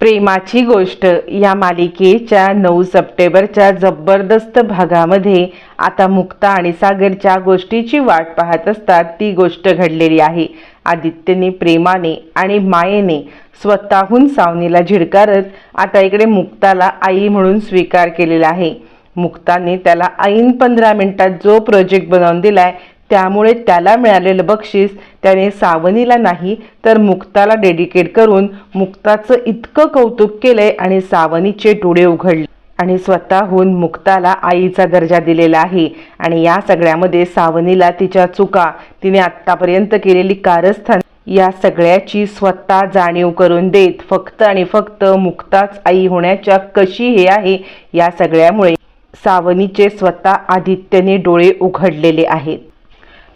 प्रेमाची गोष्ट या मालिकेच्या नऊ सप्टेंबरच्या जबरदस्त भागामध्ये आता मुक्ता आणि सागरच्या गोष्टीची वाट पाहत असतात. ती गोष्ट घडलेली आहे. आदित्यने प्रेमाने आणि मायेने स्वतःहून सावनीला झिडकारत आता इकडे मुक्ताला आई म्हणून स्वीकार केलेला आहे. मुक्ताने त्याला ऐन पंधरा मिनिटात जो प्रोजेक्ट बनवून दिलाय त्यामुळे त्याला मिळालेलं बक्षीस त्याने सावनीला नाही तर मुक्ताला डेडिकेट करून मुक्ताचं इतकं कौतुक केलंय आणि सावनीचे डोळे उघडले. आणि स्वतःहून मुक्ताला आईचा दर्जा दिलेला आहे. आणि या सगळ्यामध्ये सावनीला तिच्या चुका तिने आत्तापर्यंत केलेली कारस्थान या सगळ्याची स्वतः जाणीव करून देत फक्त आणि फक्त मुक्ताच आई होण्याच्या कशी हे आहे या सगळ्यामुळे सावनीचे स्वतः आदित्यने डोळे उघडलेले आहेत.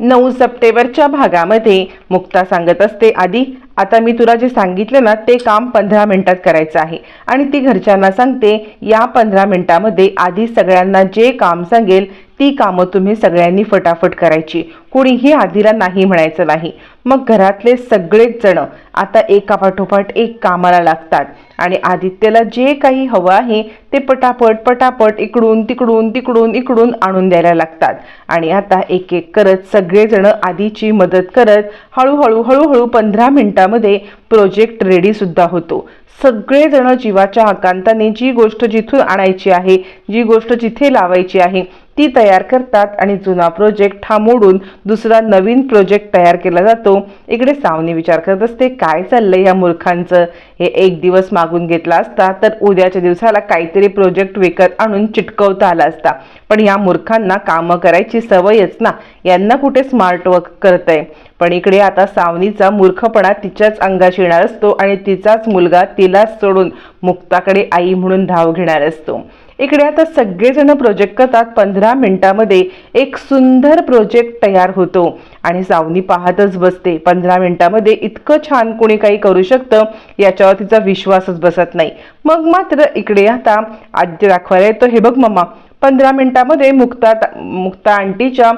नऊ सप्टेंबरच्या भागामध्ये. मुक्ता सांगत असते आधी आता मी तुला जे सांगितलं ना ते काम पंधरा मिनिटात करायचं आहे. आणि ती घरच्यांना सांगते या पंधरा मिनिटामध्ये आधी सगळ्यांना जे काम सांगेल ती कामं तुम्ही सगळ्यांनी फटाफट करायची. कोणीही आधीला नाही म्हणायचं नाही. मग घरातले सगळेच जण आता एकापाठोपाठ एक कामाला लागतात. आणि आदित्यला जे काही हवं आहे ते पटापट पटापट इकडून तिकडून तिकडून इकडून आणून द्यायला लागतात. आणि आता एक एक करत सगळेजण आधीची मदत करत हळूहळू हळूहळू पंधरा मिनिटामध्ये प्रोजेक्ट रेडीसुद्धा होतो. सगळेजण जीवाच्या आकांताने जी गोष्ट जिथून आणायची आहे जी गोष्ट जिथे लावायची आहे ती तयार करतात आणि जुना प्रोजेक्ट हा मोडून दुसरा नवीन प्रोजेक्ट तयार केला जातो. इकडे सावनी विचार करत असते काय चाललंय या मूर्खांचं? हे एक दिवस मागून घेतला असता तर उद्याच्या दिवसाला काहीतरी प्रोजेक्ट विकत आणून चिटकवता आला असता. पण या मूर्खांना कामं करायची सवयच ना. यांना कुठे स्मार्ट वर्क करतंय? पण इकडे आता सावनीचा मूर्खपणा तिच्याच अंगाशी येणार असतो आणि तिचाच मुलगा तिलाच सोडून मुक्ताकडे आई म्हणून धाव घेणार असतो. इकडे आता सगळेजण प्रोजेक्ट करतात. पंधरा मिनिटामध्ये एक सुंदर प्रोजेक्ट तयार होतो. आणि सावनी पाहतच बसते. पंधरा मिनिटामध्ये इतकं छान कोणी काही करू शकतं याच्यावर तिचा विश्वासच बसत नाही. मग मात्र इकडे आता आद्य दाखवायला येतो. हे बघ मम्मा पंधरा मिनिटामध्ये मुक्ता मुक्ता आंटीच्या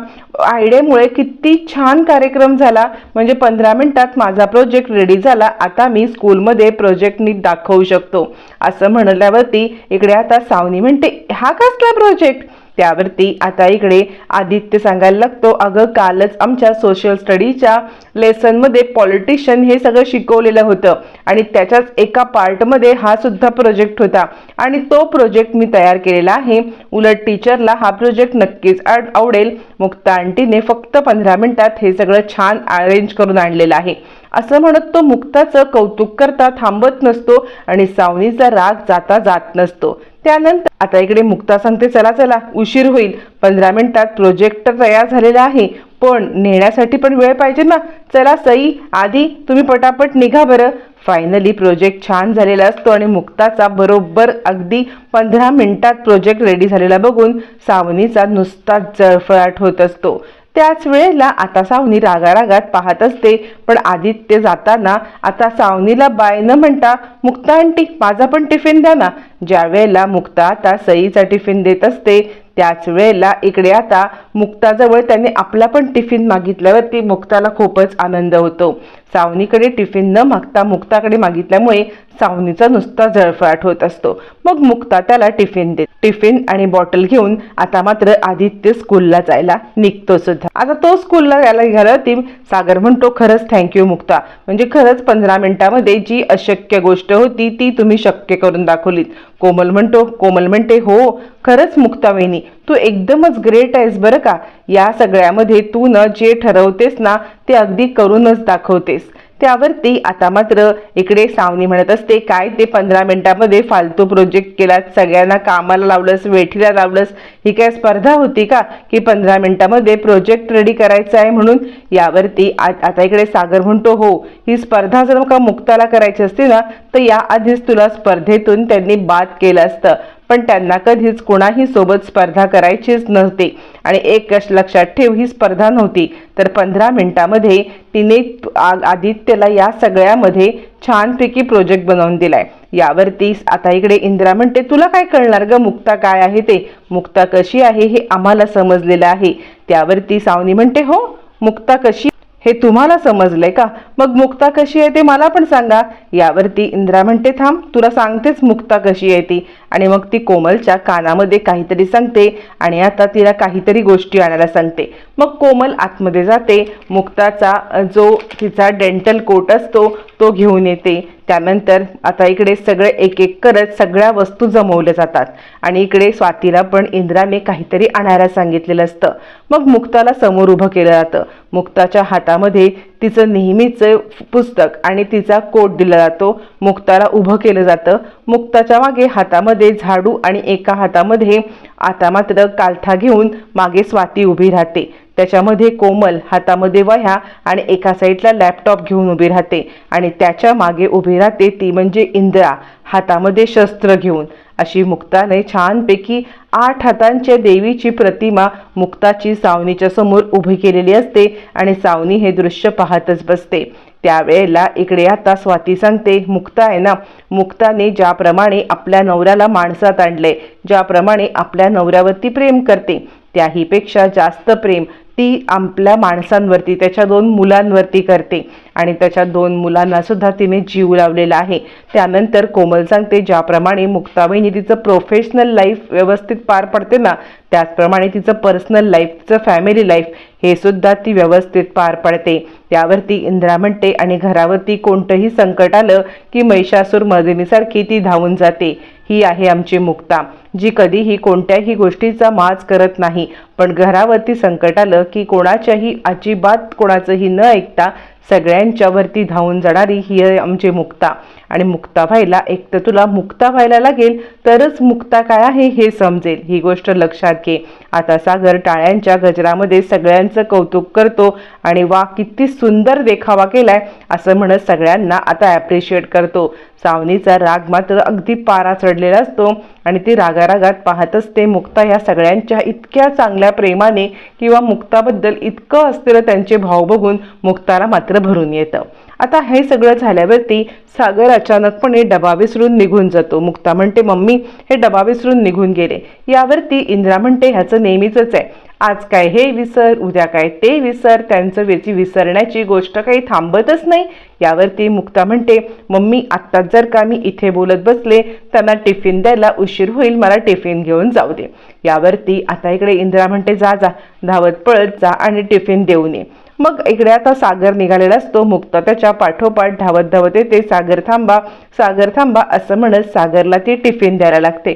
आयडियामुळे किती छान कार्यक्रम झाला. म्हणजे पंधरा मिनिटात माझा प्रोजेक्ट रेडी झाला. आता मी स्कूलमध्ये प्रोजेक्ट नीट दाखवू शकतो. असं म्हणल्यावरती इकडे आता सावनी म्हणते हा कसला प्रोजेक्ट? त्यावरती आता इकडे आदित्य सांगायला लागतो अगं कालच आमच्या सोशल स्टडीच्या लेसनमध्ये पॉलिटिशियन हे सगळं शिकवलेलं होतं आणि त्याच्याच एका पार्टमध्ये हा सुद्धा प्रोजेक्ट होता आणि तो प्रोजेक्ट मी तयार केलेला आहे. उलट टीचरला हा प्रोजेक्ट नक्कीच आवडेल. मुक्ता आंटीने फक्त पंधरा मिनिटात हे सगळं छान अरेंज करून आणलेलं आहे. असं म्हणत तो मुक्ताचं कौतुक करता थांबत नसतो आणि सावनीचा राग जाता जात नसतो. त्यानंतर आता इकडे मुक्ता सांगते चला चला उशीर होईल. पंधरा मिनिटात प्रोजेक्ट तयार झालेला आहे. पण नेण्यासाठी पण वेळ पाहिजे ना. चला सई आधी तुम्ही पटापट निघा बरं. फायनली प्रोजेक्ट छान झालेला असतो आणि मुक्ताचा बरोबर अगदी पंधरा मिनिटात प्रोजेक्ट रेडी झालेला बघून सावनीचा नुसता जळफळाट होत असतो. त्याच वेळेला आता सावनी रागारागात पाहत असते. पण आदित्य जाताना आता सावनीला बाय न म्हणता मुक्ता आंटी माझा पण टिफिन द्या ना. ज्या वेळेला मुक्ता आता सईचा टिफिन देत असते त्याच वेळेला इकडे आता मुक्ताजवळ त्याने आपला पण टिफिन मागितल्यावरती मुक्ताला खूपच आनंद होतो. सावनीकडे टिफिन न मागता मुक्ताकडे मागितल्यामुळे सावनीचा नुसता जळफळाट होत असतो. मग मुक्ता त्याला टिफिन देत टिफिन आणि बॉटल घेऊन आता मात्र आदित्य स्कूलला जायला निघतो सुद्धा. आता तो स्कूलला यायला घाला सागर म्हणतो खरंच थँक्यू मुक्ता. म्हणजे खरंच पंधरा मिनिटामध्ये जी अशक्य गोष्ट होती ती तुम्ही शक्य करून दाखवलीत. कोमल म्हणतो कोमल म्हणते हो खरंच मुक्तावेनी तू एकदमच ग्रेट आहेस बरं का? या सगळ्यामध्ये तू न जे ठरवतेस ना ते अगदी करूनच दाखवतेस. त्यावरती आता मात्र इकडे सावनी म्हणत असते काय ते पंधरा मिनिटामध्ये फालतू प्रोजेक्ट केलात? सगळ्यांना कामाला लावलंस वेठीला लावलंस. ही काय स्पर्धा होती का की पंधरा मिनिटामध्ये प्रोजेक्ट रेडी करायचा आहे म्हणून? यावरती आ- आता इकडे सागर म्हणतो हो ही स्पर्धा जर का मुक्ताला करायची असते ना तर या आधीच तुला स्पर्धेतून त्यांनी बाद केलं असतं. पण त्यांना कधीच कोणाही सोबत स्पर्धा करायचीच नसते आणि एक कश लक्षात ठेव ही स्पर्धा नव्हती. तर पंधरा मिनिटामध्ये तिने आदित्यला या सगळ्यामध्ये छानपैकी प्रोजेक्ट बनवून दिलाय. यावरती आता इकडे इंदिरा म्हणते तुला काय कळणार ग? मुक्ता काय आहे ते? मुक्ता कशी आहे हे आम्हाला समजलेलं आहे. त्यावरती सावनी म्हणते हो मुक्ता कशी? हे तुम्हाला समजलंय का? मग मुक्ता कशी आहे ते मला पण सांगा. यावरती इंद्रा म्हणते थांब तुला सांगतेच मुक्ता कशी आहे ती. आणि मग ती कोमलच्या कानामध्ये काहीतरी सांगते आणि आता तिला काहीतरी गोष्टी आणायला सांगते. मग कोमल आतमध्ये जाते. मुक्ताचा जो तिचा डेंटल कोट असतो तो घेऊन येते. त्यानंतर आता इकडे सगळे एक एक करत सगळ्या वस्तू जमवल्या जातात. आणि इकडे स्वातीला पण इंद्राने काहीतरी आणायला सांगितलेलं असतं. मग मुक्ताला समोर उभं केलं जातं. मुक्ताच्या हातामध्ये तिचं नेहमीचं पुस्तक आणि तिचा कोट दिला जातो. मुक्ताला उभं केलं जातं. मुक्ताच्या मागे हातामध्ये झाडू आणि एका हातामध्ये आता मात्र कालथा घेऊन मागे स्वाती उभी राहते. त्याच्यामध्ये कोमल हातामध्ये वह्या आणि एका साईडला लॅपटॉप घेऊन उभी राहते. आणि त्याच्यामागे उभी राहते ती म्हणजे इंद्रा हातामध्ये शस्त्र घेऊन. अशी मुक्ताने छानपैकी आठ हातांच्या देवीची प्रतिमा मुक्ताची सावनीच्या समोर उभी केलेली असते आणि सावनी हे दृश्य पाहतच बसते. त्यावेळेला इकडे आता स्वाती सांगते मुक्ता आहे ना मुक्ताने ज्याप्रमाणे आपल्या नवऱ्याला माणसात आणले ज्याप्रमाणे आपल्या नवऱ्यावरती प्रेम करते त्याहीपेक्षा जास्त प्रेम ती आपल्या माणसांवरती त्याच्या दोन मुलांवरती करते. आणि त्याच्या दोन मुलांनासुद्धा तिने जीव लावलेला आहे. त्यानंतर कोमल सांगते ज्याप्रमाणे मुक्ताबाईने तिचं प्रोफेशनल लाईफ व्यवस्थित पार पडते ना त्याचप्रमाणे तिचं पर्सनल लाईफ तिचं फॅमिली लाईफ हे सुद्धा ती व्यवस्थित पार पडते. त्यावरती इंद्रा म्हणते आणि घरावरती कोणतंही संकट आलं की महिषासूर मर्दिनीसारखी ती धावून जाते. ही आहे आमची मुक्ता. जी कधीही कोणत्याही गोष्टीचा माज करत नाही. पण घरावरती संकट आलं की कोणाच्याही अजिबात कोणाचंही न ऐकता सगळ्यांच्यावरती धावून जाणारी ही आहे आमची मुक्ता. आणि मुक्ता व्हायला एक तर तुला मुक्ता व्हायला लागेल तरच मुक्ता काय आहे हे समजेल. ही गोष्ट लक्षात घे. आता सागर टाळ्यांच्या गजरामध्ये सगळ्यांचं कौतुक करतो आणि वा किती सुंदर देखावा केलाय असं म्हणत सगळ्यांना आता ॲप्रिशिएट करतो. सावनीचा राग मात्र अगदी पारा चढलेला असतो आणि ती रागा रागारागात पाहत असते मुक्ता ह्या सगळ्यांच्या इतक्या चांगल्या प्रेमाने किंवा मुक्ताबद्दल इतकं असलेलं त्यांचे भाव बघून मुक्ताला मात्र भरून येतं. आता हे सगळं झाल्यावरती सागर अचानकपणे डबा विसरून निघून जातो. मुक्ता म्हणते मम्मी हे डबा विसरून निघून गेले. यावरती इंद्रा म्हणते ह्याचं नेहमीच आहे. आज काय हे विसर उद्या काय ते विसर त्यांचं वेची विसरण्याची गोष्ट काही थांबतच नाही. यावरती मुक्ता म्हणते मम्मी आत्ताच जर का मी इथे बोलत बसले त्यांना टिफिन द्यायला उशीर होईल मला टिफिन घेऊन जाऊ दे. यावरती आता इकडे इंदिरा म्हणते जा जा. धावत पळत जा आणि टिफिन देऊन ये. मग इकडे आता सागर निघालेला असतो मुक्ता. त्याच्या पाठोपाठ धावत धावत येते सागर थांबा सागर थांबा असं म्हणत सागरला ती टिफिन द्यायला लागते.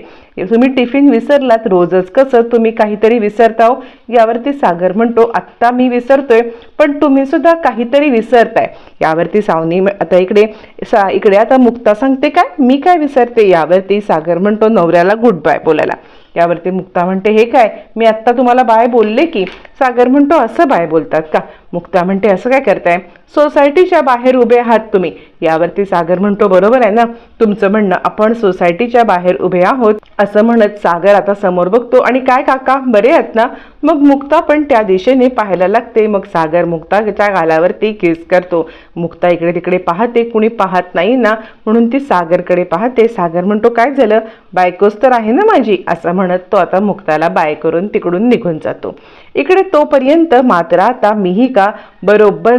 तुम्ही टिफिन विसरलात रोजच. कसं तुम्ही काहीतरी विसरताव? यावरती सागर म्हणतो आत्ता मी विसरतोय पण तुम्ही सुद्धा काहीतरी विसरताय. यावरती सावनी आता इकडे सा इकडे आता मुक्ता सांगते काय? मी काय विसरते? यावरती सागर म्हणतो नवऱ्याला गुड बाय बोलायला. यावरती मुक्ता म्हणते हे काय? मी आत्ता तुम्हाला बाय बोलले की? सागर म्हणतो असं बाय बोलतात का? मुक्ता म्हणते असं काय करताय? सोसायटीच्या बाहेर उभे आहात तुम्ही. यावरती सागर म्हणतो बरोबर आहे ना? तुमचं म्हणणं आपण सोसायटीच्या बाहेर उभे आहोत. असं म्हणत सागर आता समोर बघतो आणि काय काका? बरे आहेत ना? मग मुक्ता पण त्या दिशेने पाहायला लागते. मग सागर मुक्ताच्या गालावरती किस करतो. मुक्ता इकडे तिकडे पाहते कुणी पाहत नाही ना? म्हणून ती सागरकडे पाहते. सागर म्हणतो काय झालं? बायकोच तर आहे ना माझी? असं म्हणत तो आता मुक्ताला बाय करून तिकडून निघून जातो. इकडे तोपर्यंत मात्र आता मिहिका बरोबर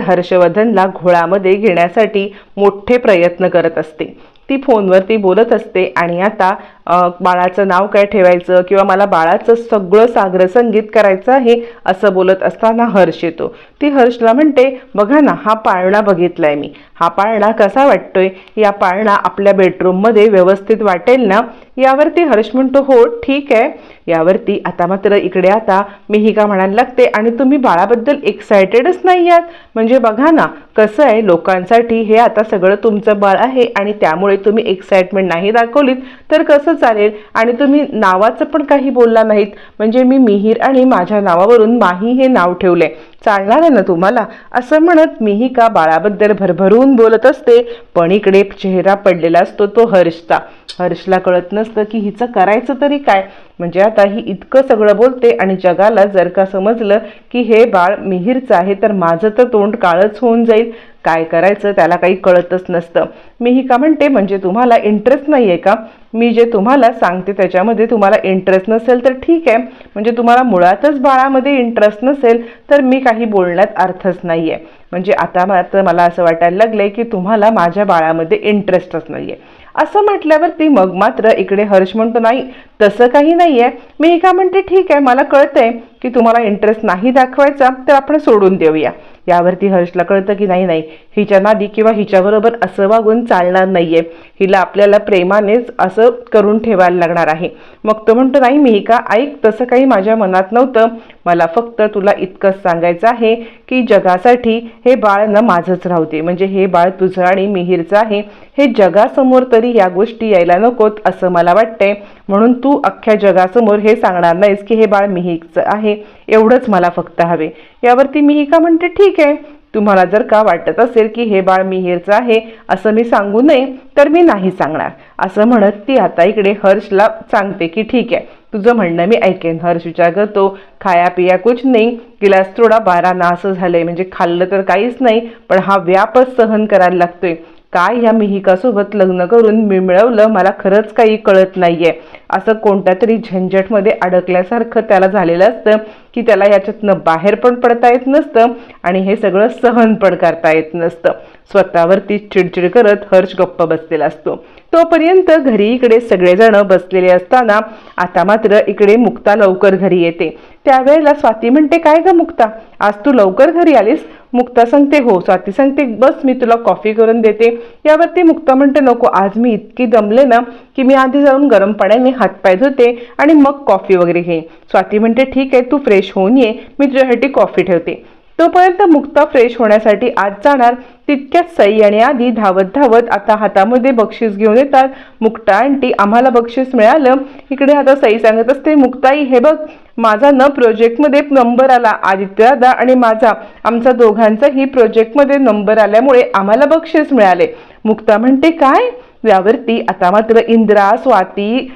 हर्षवर्धनला घोळामध्ये घेण्यासाठी मोठे प्रयत्न करत असते. ती फोनवरती बोलत असते आणि आता बाळाचं नाव काय ठेवायचं किंवा मला बाळाचं सगळं सागर संगीत करायचं आहे असं बोलत असताना हर्ष येतो. ती हर्षला म्हणते बघा ना हा पाळणा बघितलाय मी. हा पाळणा कसा वाटतोय? या पाळणा आपल्या बेडरूममध्ये व्यवस्थित वाटेल ना? यावरती हर्ष म्हणतो हो ठीक आहे. यावरती आता मात्र इकडे आता मी ही का म्हणायला लागते? आणि तुम्ही बाळाबद्दल एक्सायटेडच नाही आहात? म्हणजे बघा ना कसं आहे लोकांसाठी हे आता सगळं तुमचं बाळ आहे आणि त्यामुळे तुम्ही एक्साइटमेंट नाही दाखवलीत. तर कसं चालेल. आणि तुम्ही नावाचं पण काही बोलला नाहीत. म्हणजे मी मिहीर आणि माझ्या नावावरून माही हे नाव ठेवलंय. चालणार आहे ना तुम्हाला? असं म्हणत मिहिका बाळाबद्दल भरभरून बोलत असते. पण इकडे चेहरा पडलेला असतो तो हर्षचा. हर्षला कळत नसतं की हिचं करायचं तरी काय? म्हणजे आता ही इतकं सगळं बोलते आणि जगाला जर का समजलं की हे बाळ मिहीरचं आहे तर माझं तर तोंड काळच होऊन जाईल. काय करायचं त्याला काही कळतच नसतं. मी ही का म्हणते? म्हणजे तुम्हाला इंटरेस्ट नाही आहे का? मी जे तुम्हाला सांगते त्याच्यामध्ये तुम्हाला इंटरेस्ट नसेल तर ठीक आहे. म्हणजे तुम्हाला मुळातच बाळामध्ये इंटरेस्ट नसेल तर मी काही बोलण्यात अर्थच नाही आहे म्हणजे आता मात्र मला असं वाटायला लागलं आहे की तुम्हाला माझ्या बाळामध्ये इंटरेस्टच नाही आहे असं म्हटल्यावरती मग मात्र इकडे हर्ष म्हणतो नाही तसं काही नाही आहे मी का म्हणते? ठीक आहे मला कळतंय. की तुम्हाला इंटरेस्ट नाही दाखवायचा तर आपण सोडून देऊया. यावरती हर्षला कळतं की नाही नाही हिच्या नादी किंवा हिच्याबरोबर असं वागून चालणार नाहीये. हिला आपल्याला प्रेमानेच असं करून ठेवायला लागणार आहे. मग तो म्हणतो नाही मी का ऐक तसं काही माझ्या मनात नव्हतं. मला फक्त तुला इतकंच सांगायचं आहे की जगासाठी हे बाळ न माझंच राहू दे म्हणजे हे बाळ तुझं आणि मिहीरचं आहे. हे जगासमोर तरी या गोष्टी यायला नकोत असं मला वाटतंय. म्हणून तू अख्ख्या जगासमोर हे सांगणार नाहीस की हे बाळ मिहीरचं आहे एवढंच मला फक्त हवे. यावरती मिहिका म्हणते ठीक आहे. तुम्हाला जर का वाटत असेल की हे बाळ मिहिरचं आहे असं मी सांगू नये तर मी नाही सांगणार. असं म्हणत ती आता इकडे हर्षला सांगते की ठीक आहे तुझं म्हणणं मी ऐकेन. हर्ष विचार करतो खाया पिया कुछ नाही गिलास थोडा बारा ना असं झालंय म्हणजे खाल्लं तर काहीच नाही पण हा व्यापच सहन करायला लागतोय. काय ह्या मिहिकासोबत लग्न करून मी मिळवलं मला खरंच काही कळत नाहीये. असं कोणत्या तरी झंझटमध्ये अडकल्यासारखं त्याला झालेलं असतं की त्याला याच्यातनं बाहेर पण पडता येत नसतं आणि हे सगळं सहन पण करता येत नसतं. स्वतःवरती चिडचिड करत हर्ष गप्प बसलेला असतो. तोपर्यंत घरी इकडे सगळेजण बसलेले असताना आता मात्र इकडे मुक्ता लवकर घरी येते. त्यावेळेला स्वाती म्हणते काय ग मुक्ता? आज तू लवकर घरी आलीस? मुक्ता सांगते हो स्वाती सांगते बस मी तुला कॉफी करून देते. यावरती मुक्ता म्हणते नको आज मी इतकी दमले ना की मी आधी जाऊन गरम पाण्याने हातपाय धुते आणि मग कॉफी वगैरे घे. स्वाती म्हणते ठीक आहे तू फ्रेश होऊन ये मी तुझ्यासाठी कॉफी ठेवते. तोपर्यंत मुक्ता फ्रेश होण्यासाठी आज जाणार तितक्यात सई आणि आधी धावत धावत आता हातामध्ये बक्षीस घेऊन येतात. मुक्ता आंटी आम्हाला बक्षीस मिळालं. इकडे आता सई सांगत असते मुक्ताई हे बघ माझा न प्रोजेक्टमध्ये नंबर आला आदित्य दादा आणि माझा. आमचा दोघांचाही प्रोजेक्टमध्ये नंबर आल्यामुळे आम्हाला बक्षीस मिळाले. मुक्ता म्हणते काय? यावरती आता मात्र इंद्रा स्वाती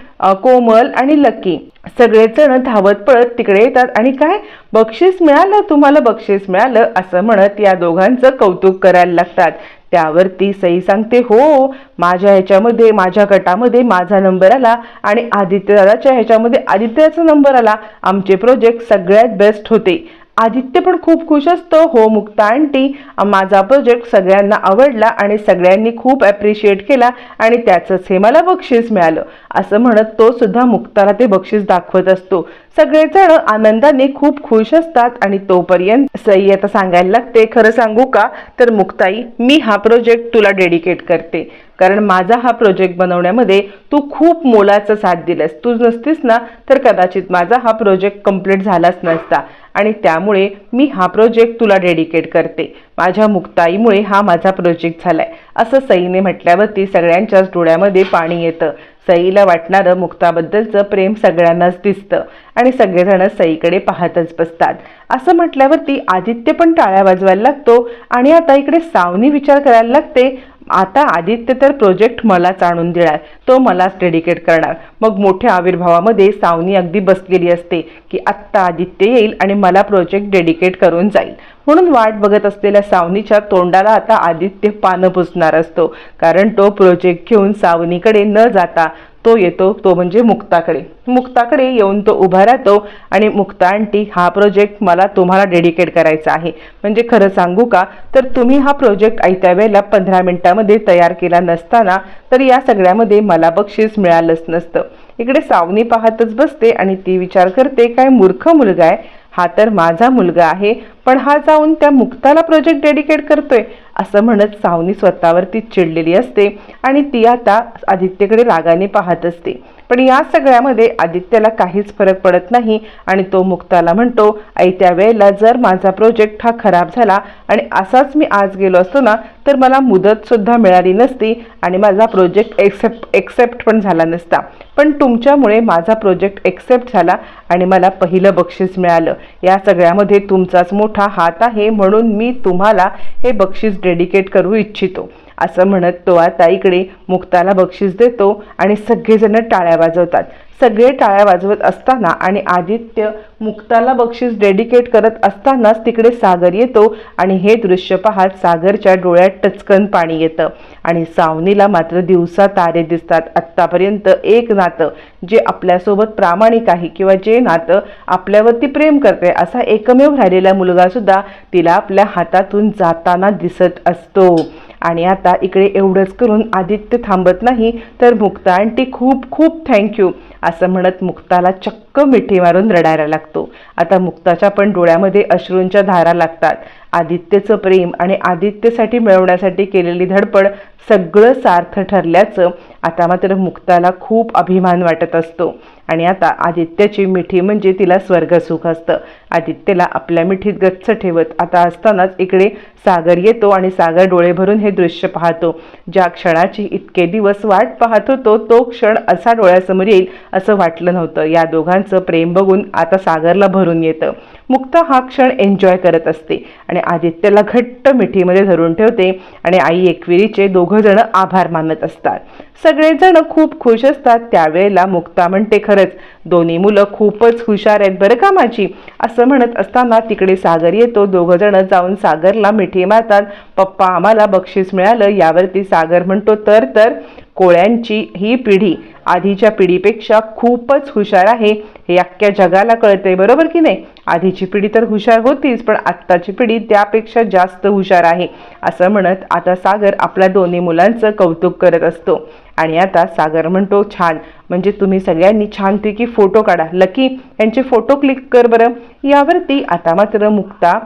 कोमल आणि लकी सगळेजण धावत पळत तिकडे येतात. आणि काय? बक्षीस मिळालं तुम्हाला बक्षीस मिळालं असं म्हणत या दोघांचं कौतुक करायला लागतात. त्यावरती सई सांगते हो माझ्या ह्याच्यामध्ये माझ्या गटामध्ये माझा नंबर आला आणि आदित्यदादाच्या ह्याच्यामध्ये आदित्याचा नंबर आला. आमचे प्रोजेक्ट सगळ्यात बेस्ट होते. आदित्य पण खूप खुश असतो. हो मुक्ता आंटी माझा प्रोजेक्ट सगळ्यांना आवडला आणि सगळ्यांनी खूप ॲप्रिशिएट केला आणि त्याचंच हे मला बक्षीस मिळालं. असं म्हणत तो सुद्धा मुक्ताला ते बक्षीस दाखवत असतो. सगळेजण आनंदाने खूप खुश असतात आणि तोपर्यंत सई आता सांगायला लागते खरं सांगू का? तर मुक्ताई मी हा प्रोजेक्ट तुला डेडिकेट करते. कारण माझा हा प्रोजेक्ट बनवण्यामध्ये तू खूप मोलाचा साथ दिलास. तू नसतीस ना तर कदाचित माझा हा प्रोजेक्ट कंप्लीट झालाच नसता. आणि त्यामुळे मी हा प्रोजेक्ट तुला डेडिकेट करते. माझ्या मुक्ताईमुळे हा माझा प्रोजेक्ट झालाय. असं सईने म्हटल्यावरती सगळ्यांच्याच डोळ्यामध्ये पाणी येतं. सईला वाटणारं मुक्ताबद्दलचं प्रेम सगळ्यांनाच दिसतं आणि सगळेजण सईकडे पाहतच बसतात. असं म्हटल्यावरती आदित्य पण टाळ्या वाजवायला लागतो आणि आता इकडे सावनी विचार करायला लागते. आता आदित्य तर प्रोजेक्ट मलाच आणून देणार. तो मलाच डेडिकेट करणार. मग मोठ्या आविर्भावामध्ये सावनी अगदी बसलेली असते की आत्ता आदित्य येईल आणि मला प्रोजेक्ट डेडिकेट करून जाईल. म्हणून वाट बघत असलेल्या सावनीच्या तोंडाला आता आदित्य पानं पुसणार असतो. कारण तो प्रोजेक्ट घेऊन सावनीकडे न जाता तो येतो तो म्हणजे मुक्ताकडे. मुक्ताकडे येऊन तो उभा राहतो आणि मुक्ता आंटी हा प्रोजेक्ट मला तुम्हाला डेडिकेट करायचा आहे. म्हणजे खरं सांगू का? तर तुम्ही हा प्रोजेक्ट आयत्या वेळेला पंधरा मिनिटामध्ये तयार केला नसताना तर या सगळ्यामध्ये मला बक्षीस मिळालंच नसतं. इकडे सावनी पाहतच बसते आणि ती विचार करते काय मूर्ख मुलगा आहे? हा तर माझा मुलगा आहे पण हा जाऊन त्या मुक्ताला प्रोजेक्ट डेडिकेट करतोय. असं म्हणत सावनी स्वतःवरती चिडलेली असते आणि ती आता आदित्यकडे रागाने पाहत असते. पण या सगळ्यामध्ये आदित्यला काहीच फरक पडत नाही आणि तो मुक्ताला म्हणतो आई वेळेला जर माझा प्रोजेक्ट हा खराब झाला आणि असाच मी आज गेलो असतो ना तर मला मुदतसुद्धा मिळाली नसती आणि माझा प्रोजेक्ट एक्सेप्ट एक्सेप्ट पण झाला नसता. पण तुमच्यामुळे माझा प्रोजेक्ट एक्सेप्ट झाला आणि मला पहिलं बक्षीस मिळालं. या सगळ्यामध्ये तुमचाच मोठा हात आहे म्हणून मी तुम्हाला हे बक्षीस डेडिकेट करू इच्छितो असं म्हणत तो आता इकडे मुक्ताला बक्षीस देतो आणि सगळेजण टाळ्या वाजवतात. सगळे टाळ्या वाजवत असताना आणि आदित्य मुक्ताला बक्षीस डेडिकेट करत असतानाच तिकडे सागर येतो आणि हे दृश्य पाहत सागरच्या डोळ्यात टचकन पाणी येतं. आणि सावनीला मात्र दिवसा तारे दिसतात. आत्तापर्यंत एक नातं जे आपल्यासोबत प्रामाणिक आहे किंवा जे नातं आपल्यावरती प्रेम करते असा एकमेव राहिलेला मुलगासुद्धा तिला आपल्या हातातून जाताना दिसत असतो. आणि आता इकडे एवढंच करून आदित्य थांबत नाही तर मुक्ता आंटी खूप खूप थँक्यू असं म्हणत मुक्ताला चक्क मिठी मारून रडायला लागतो. आता मुक्ताच्या पण डोळ्यामध्ये अश्रूंच्या धारा लागतात. आदित्यचं प्रेम आणि आदित्यसाठी मिळवण्यासाठी केलेली धडपड सगळं सार्थ ठरल्याचं आता मात्र मुक्ताला खूप अभिमान वाटत असतो. आणि आता आदित्याची मिठी म्हणजे तिला स्वर्गसुख असतं. आदित्यला आपल्या मिठीत गच्च ठेवत आता असतानाच इकडे सागर येतो आणि सागर डोळे भरून हे दृश्य पाहतो. ज्या क्षणाची इतके दिवस वाट पाहत होतो तो क्षण असा डोळ्यासमोर येईल असं वाटलं नव्हतं. या दोघांचं प्रेम बघून आता सागरला भरून येतं. मुक्ता हा क्षण एन्जॉय करत असते. आणि आदित्यला घट्ट मिठीमध्ये धरून ठेवते आणि आई एकविरीचे दोघं जण आभार मानत असतात. सगळेजण खूप खुश असतात. त्यावेळेला मुक्ता म्हणते खरंच दोन्ही मुलं खूपच हुशार आहेत बरं का माझी असं म्हणत असताना तिकडे सागर येतो. दोघं जण जाऊन सागरला मिठी मारतात. पप्पा आम्हाला बक्षीस मिळालं. यावरती सागर म्हणतो तर तर. कोळ्यांची ही पिढी आधीच्या पिढीपेक्षा खूपच हुशार आहे. हे अख्ख्या जगाला कळते बरोबर की नाही? आधीची पिढी तर हुशार होतीच पण आत्ताची पिढी त्यापेक्षा जास्त हुशार आहे असं म्हणत आता सागर आपल्या दोन्ही मुलांचं कौतुक करत असतो. आणि आता सागर म्हणतो छान म्हणजे तुम्ही सगळ्यांनी छानपैकी फोटो काढा. लकी यांचे फोटो क्लिक कर बरं. यावरती आता मात्र मुक्ता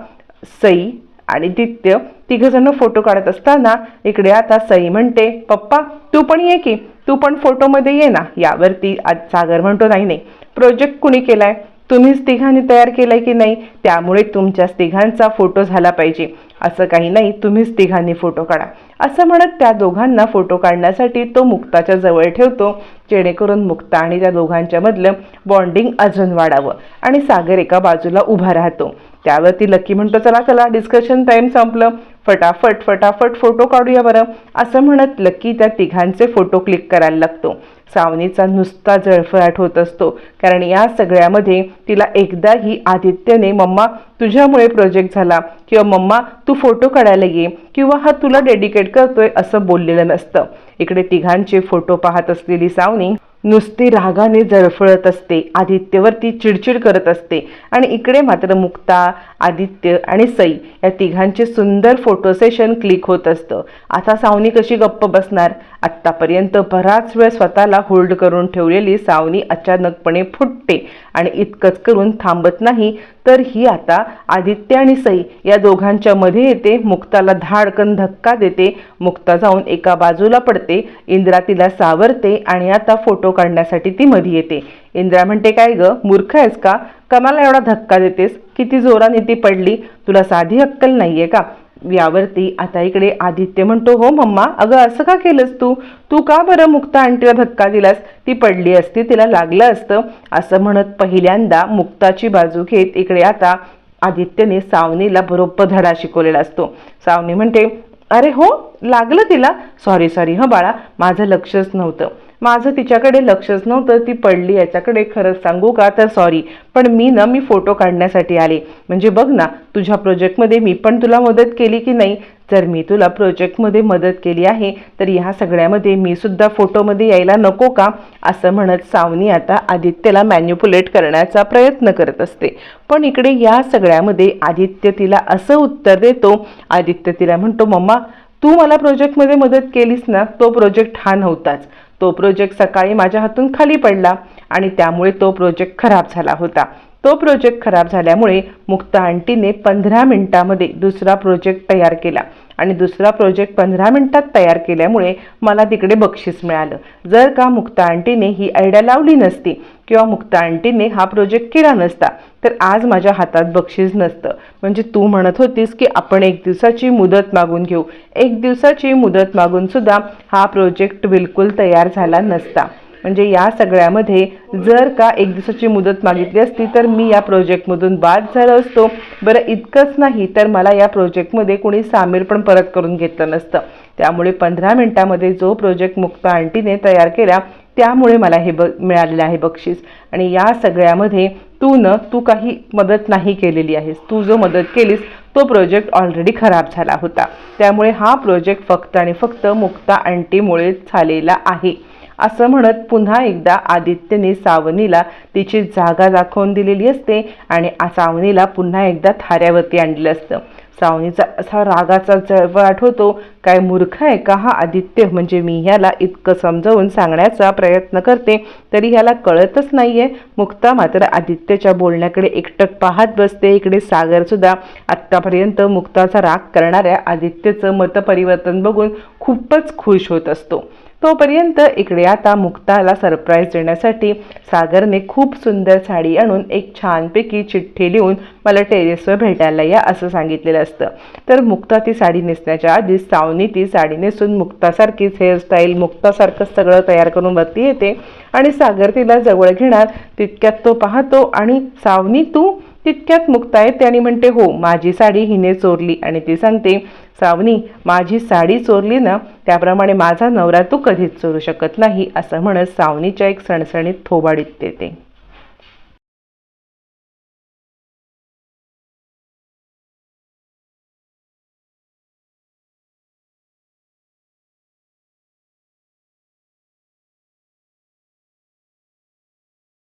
सई आणि दित्य तिघजण फोटो काढत असताना इकडे आता सई म्हणते पप्पा तू पण ये की तू पण फोटोमध्ये ये ना यावरती आज सागर म्हणतो नाही नाही प्रोजेक्ट कुणी केलाय? तुम्हीच तिघांनी तयार केलाय की नाही? त्यामुळे तुमच्या तिघांचा फोटो झाला पाहिजे. असं काही नाही तुम्हीच तिघांनी फोटो काढा. असं म्हणत त्या दोघांना फोटो काढण्यासाठी तो मुक्ताच्या जवळ ठेवतो जेणेकरून मुक्ता आणि त्या दोघांच्या मधलं बॉन्डिंग अजून वाढावं आणि सागर एका बाजूला उभा राहतो. त्यावरती लकी म्हणतो चला चला डिस्कशन टाईम संपलं. फटाफट फटाफट फोटो काढूया बरं. असं म्हणत लकी त्या तिघांचे फोटो क्लिक करायला लागतो. सावनीचा नुसता जळफळाट होत असतो. कारण या सगळ्यामध्ये तिला एकदाही आदित्यने मम्मा तुझ्यामुळे प्रोजेक्ट झाला. किंवा मम्मा तू फोटो काढायला ये. किंवा हा तुला डेडिकेट करतोय असं बोललेलं नसतं. इकडे तिघांचे फोटो पाहत असलेली सावनी नुसती रागाने जळफळत असते. आदित्यवरती चिडचिड करत असते. आणि इकडे मात्र मुक्ता आदित्य आणि सई या तिघांचे सुंदर फोटो सेशन क्लिक होत असतं. आता सावनी कशी गप्प बसणार? आत्तापर्यंत बराच वेळ स्वतःला होल्ड करून ठेवलेली सावनी अचानकपणे फुटते आणि इतकंच करून थांबत नाही तर ही आता आदित्य आणि सई या दोघांच्या मध्ये येते मुक्ताला धाडकन धक्का देते मुक्ता जाऊन एका बाजूला पडते इंद्रा तिला सावरते आणि आता फोटो काढण्यासाठी ती मध्ये येते. इंद्रा म्हणते काय ग मूर्ख आहेस का? कमाला एवढा धक्का देतेस? किती जोराने ती पडली? तुला साधी अक्कल नाहीये का? यावरती आता इकडे आदित्य म्हणतो हो मम्मा अगं असं का केलंस तू? तू का बरं मुक्ता आंटीला धक्का दिलास? ती पडली असती तिला लागलं असतं. असं म्हणत पहिल्यांदा मुक्ताची बाजू घेत इकडे आता आदित्यने सावनीला बरोबर धडा शिकवलेला असतो. सावनी म्हणते अरे हो लागलं तिला? सॉरी सॉरी हं बाळा माझं लक्षच नव्हतं. माझं तिच्याकडे लक्षच नव्हतं ती पडली. याच्याकडे खरंच सांगू का? तर सॉरी पण मी ना मी फोटो काढण्यासाठी आले. म्हणजे बघ ना तुझ्या प्रोजेक्टमध्ये मी पण तुला मदत केली की नाही? जर मी तुला प्रोजेक्टमध्ये मदत केली आहे तर ह्या सगळ्यामध्ये मी सुद्धा फोटोमध्ये यायला नको का? असं म्हणत सावनी आता आदित्यला मॅन्युपुलेट करण्याचा प्रयत्न करत असते. पण इकडे या सगळ्यामध्ये आदित्य तिला असं उत्तर देतो. आदित्य तिला म्हणतो मम्मा तू मला प्रोजेक्टमध्ये मदत केलीस ना तो प्रोजेक्ट हा नव्हताच. तो प्रोजेक्ट सकाळी माझ्या हातून खाली पडला आणि त्यामुळे तो प्रोजेक्ट खराब झाला होता. तो प्रोजेक्ट खराब झाल्यामुळे मुक्ता आंटीने पंधरा मिनिटामध्ये दुसरा प्रोजेक्ट तयार केला. आणि दुसरा प्रोजेक्ट पंधरा मिनिटात तयार केल्यामुळे मला तिकडे बक्षीस मिळालं. जर का मुक्ता आंटीने ही आयडिया लावली नसती किंवा मुक्ता आंटीने हा प्रोजेक्ट केला नसता तर आज माझ्या हातात बक्षीस नसतं. म्हणजे तू म्हणत होतीस की आपण एक दिवसाची मुदत मागून घेऊ. एक दिवसाची मुदत मागून सुद्धा हा प्रोजेक्ट बिलकुल तयार झाला नसता. म्हणजे या सगळ्यामध्ये जर का एक दिवसाची मुदत मागितली असती तर मी या प्रोजेक्टमधून बाद झालो असतो. बरं इतकंच नाही तर मला या प्रोजेक्टमध्ये कोणी सामील पण परत करून घेतलं नसतं. त्यामुळे पंधरा मिनिटामध्ये जो प्रोजेक्ट मुक्ता आंटीने तयार केला त्यामुळे मला हे ब मिळालेलं आहे बक्षीस. आणि या सगळ्यामध्ये तू न तू काही मदत नाही केलेली आहेस. तू जो मदत केलीस तो प्रोजेक्ट ऑलरेडी खराब झाला होता. त्यामुळे हा प्रोजेक्ट फक्त आणि फक्त मुक्ता आंटीमुळेच झालेला आहे. असं म्हणत पुन्हा एकदा आदित्यने सावनीला तिची जागा दाखवून दिलेली असते आणि सावनीला पुन्हा एकदा थाऱ्यावरती आणलेलं असतं. सावनीचा असा रागाचा जळवाट होतो काय मूर्ख आहे का हा आदित्य? म्हणजे मी ह्याला इतकं समजावून सांगण्याचा प्रयत्न करते तरी ह्याला कळतच नाही आहे मुक्ता मात्र आदित्यच्या बोलण्याकडे एकटक पाहत बसते. इकडे सागरसुद्धा आत्तापर्यंत मुक्ताचा राग करणाऱ्या आदित्यचं मतपरिवर्तन बघून खूपच खुश होत असतो. तोपर्यंत इकडे आता मुक्ताला सरप्राईज देण्यासाठी सागरने खूप सुंदर साडी आणून एक छानपैकी चिठ्ठी लिहून मला टेरेसवर भेटायला या असं सांगितलेलं असतं. तर मुक्ता ती साडी नेसण्याच्या आधीच सावनी ती साडी नेसून मुक्तासारखीच हेअरस्टाईल मुक्तासारखंच सगळं तयार करून वरती येते आणि सागर तिला जवळ घेणार तितक्यात तो पाहतो आणि सावनी तू? तितक्यात मुक्ता येते आणि म्हणते हो माझी साडी हिने चोरली. आणि ती सांगते सावनी माझी साडी चोरली ना त्याप्रमाणे माझा नवरा तू कधीच चोरू शकत नाही असं म्हणत सावनीच्या एक सणसणीत थोबाडीत देते.